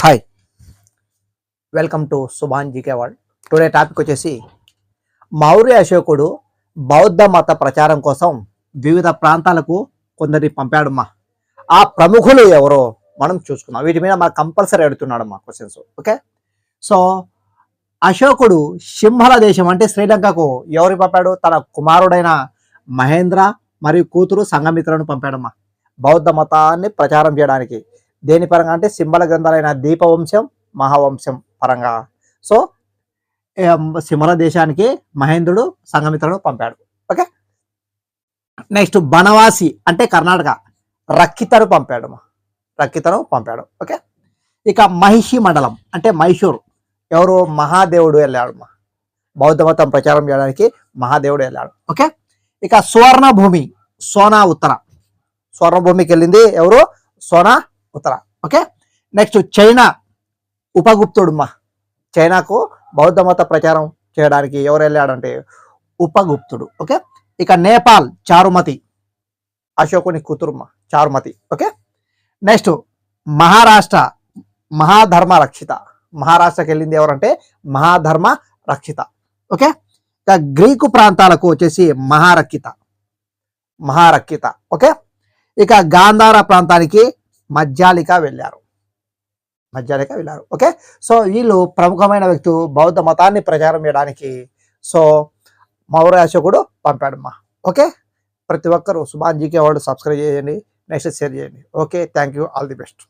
Hi welcome to Subhan GK world today topic వచ్చేసి మౌర్య అశోకుడు బౌద్ధ మత ప్రచారం కోసం వివిధ ప్రాంతాలకు కొందరిని పంపాడమ్మా. ఆ ప్రముఖులు ఎవరో మనం చూసుకుందాం. వీటి మీద మనకు కంపల్సరీ అడుగుతున్నాడమ్మా క్వశ్చన్స్ ఓకే సో అశోకుడు సింహల దేశం అంటే శ్రీలంకకు ఎవరు పంపాడు? తన కుమారుడైన మహేంద్ర మరియు కూతురు సంఘమిత్రను పంపాడమ్మా. బౌద్ధ మతాన్ని ప్రచారం చేయడానికి. దేని పరంగా అంటే సింబల గ్రంథాలైన దీపవంశం మహావంశం పరంగా. సో సింహల దేశానికి మహేంద్రుడు సంఘమిత్రుడు పంపాడు. ఓకే? నెక్స్ట్ బనవాసి అంటే కర్ణాటక. రక్కితను పంపాడు రక్కితను పంపాడు. ఓకే? ఇక మహిషి మండలం అంటే మైసూర్. ఎవరు? మహాదేవుడు వెళ్ళాడు బౌద్ధ మతం ప్రచారం చేయడానికి మహాదేవుడు వెళ్ళాడు. ఓకే? ఇక సువర్ణ భూమి సోనా ఉత్తర. స్వర్ణ భూమికి వెళ్ళింది ఎవరు? Sona Uttara. Okay? Next China. ఉపగుప్తుడుమ్మా. చైనాకు బౌద్ధ మత ప్రచారం చేయడానికి ఎవరు వెళ్ళాడంటే ఉపగుప్తుడు. ఓకే? ఇక నేపాల్ చారుమతి. అశోకుని కూతురుమ్మ చారుమతి. ఓకే? నెక్స్ట్ మహారాష్ట్ర. మహాధర్మ రక్షిత. మహారాష్ట్రకి వెళ్ళింది ఎవరంటే మహాధర్మ రక్షిత. ఓకే? ఇక గ్రీకు ప్రాంతాలకు వచ్చేసి మహారక్షిత. మహారక్షిత. ఓకే? ఇక గాంధార ప్రాంతానికి మధ్యాలిక వెళ్ళారు. మధ్యాలిక వెళ్ళారు. ఓకే సో వీళ్ళు ప్రముఖమైన వ్యక్తులు బౌద్ధ మతాన్ని ప్రచారం చేయడానికి. సో మౌర్య అశోకుడు పంపాడమ్మా. ఓకే ప్రతి ఒక్కరు సుభాన్ జీకే వాళ్ళు సబ్స్క్రైబ్ చేయండి నెక్స్ట్ షేర్ చేయండి. Okay thank you all the best